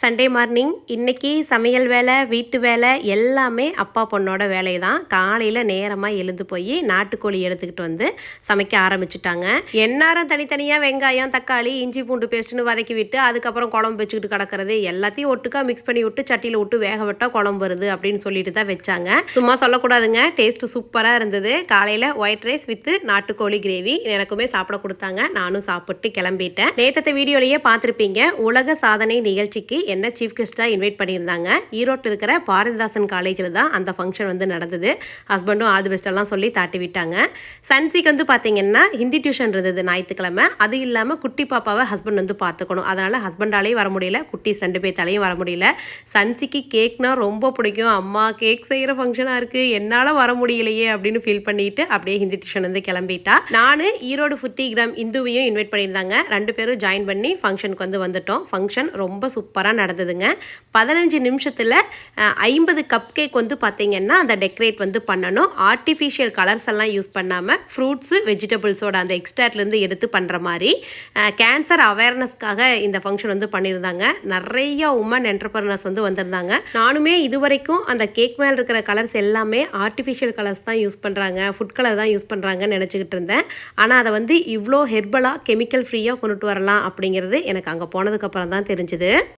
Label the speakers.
Speaker 1: Sunday morning இன்றைக்கி சமையல் வேலை வீட்டு வேலை எல்லாமே அப்பா பொண்ணோட வேலை தான் காலையில் நேரமாக எழுந்து போய் நாட்டுக்கோழி எடுத்துக்கிட்டு வந்து சமைக்க ஆரம்பிச்சிட்டாங்க. எந்நேரம் தனித்தனியாக வெங்காயம் தக்காளி இஞ்சி பூண்டு பேஸ்ட்டுன்னு வதக்கி விட்டு அதுக்கப்புறம் குழம்பு வச்சுக்கிட்டு கிடக்கிறது எல்லாத்தையும் ஒட்டுக்கா மிக்ஸ் பண்ணி விட்டு சட்டியில் விட்டு வேக விட்டால் குழம்பு வருது அப்படின்னு சொல்லிட்டு தான் வச்சாங்க. சும்மா சொல்லக்கூடாதுங்க. டேஸ்ட் சூப்பராக இருந்தது. காலையில் ஒயிட் ரைஸ் வித்து நாட்டுக்கோழி கிரேவி எனக்குமே சாப்பிட கொடுத்தாங்க. நானும் சாப்பிட்டு கிளம்பிட்டேன். நேற்றத்தை வீடியோலையே பார்த்துருப்பீங்க. உலக சாதனை நிகழ்ச்சிக்கு என்ன சீஃப் கெஸ்ட்டாக இன்வைட் பண்ணியிருந்தாங்க. ஈரோட்டில் இருக்கிற பாரதிதாசன் காலேஜில் தான் அந்த ஃபங்க்ஷன் வந்து நடந்தது. ஹஸ்பண்டும் ஆல் தி பெஸ்ட்டெல்லாம் சொல்லி தாட்டி விட்டாங்க. சன்சிக்கு வந்து பார்த்தீங்கன்னா ஹிந்தி டியூஷன் இருந்தது ஞாயிற்றுக்கிழமை. அது இல்லாமல் குட்டி பாப்பாவை ஹஸ்பண்ட் வந்து பார்த்துக்கணும் அதனால் ஹஸ்பண்டாலேயும் வர முடியல குட்டிஸ் ரெண்டு பேர்த்தாலையும் வர முடியல. சன்சிக்கு கேக்னா ரொம்ப பிடிக்கும். அம்மா கேக் செய்கிற ஃபங்க்ஷனாக இருக்குது என்னால் வர முடியலையே அப்படின்னு ஃபீல் பண்ணிட்டு அப்படியே ஹிந்தி டியூஷன் வந்து கிளம்பிட்டா. நான் ஈரோடு ஃபுத்தி கிராம் இந்துவையும் இன்வைட் பண்ணியிருந்தாங்க. ரெண்டு பேரும் ஜாயின் பண்ணி ஃபங்க்ஷனுக்கு வந்து வந்துட்டோம். ஃபங்க்ஷன் ரொம்ப சூப்பராக நடந்ததுங்க. பதினஞ்சு நிமிஷத்தில் ஐம்பது கப் கேக் வந்து பார்த்தீங்கன்னா அந்த டெக்கரேட் வந்து பண்ணணும். ஆர்டிஃபிஷியல் கலர்ஸ் எல்லாம் யூஸ் பண்ணாமல் ஃப்ரூட்ஸு வெஜிடபிள்ஸோட அந்த எக்ஸ்ட்ராட்லேருந்து எடுத்து பண்ணுற மாதிரி கேன்சர் அவேர்னஸ்க்காக இந்த ஃபங்க்ஷன் வந்து பண்ணியிருந்தாங்க. நிறைய உமன் என்டர்பிரனர்ஸ் வந்து வந்திருந்தாங்க. நானுமே இது வரைக்கும் அந்த கேக் மேலே இருக்கிற கலர்ஸ் எல்லாமே ஆர்டிஃபிஷியல் கலர்ஸ் தான் யூஸ் பண்ணுறாங்க ஃபுட் கலர் தான் யூஸ் பண்ணுறாங்கன்னு நினச்சிக்கிட்டு இருந்தேன். ஆனால் அதை வந்து இவ்வளோ ஹெர்பலாக கெமிக்கல் ஃப்ரீயாக கொண்டுட்டு வரலாம் அப்படிங்கிறது எனக்கு அங்கே போனதுக்கப்புறம் தான் தெரிஞ்சுது.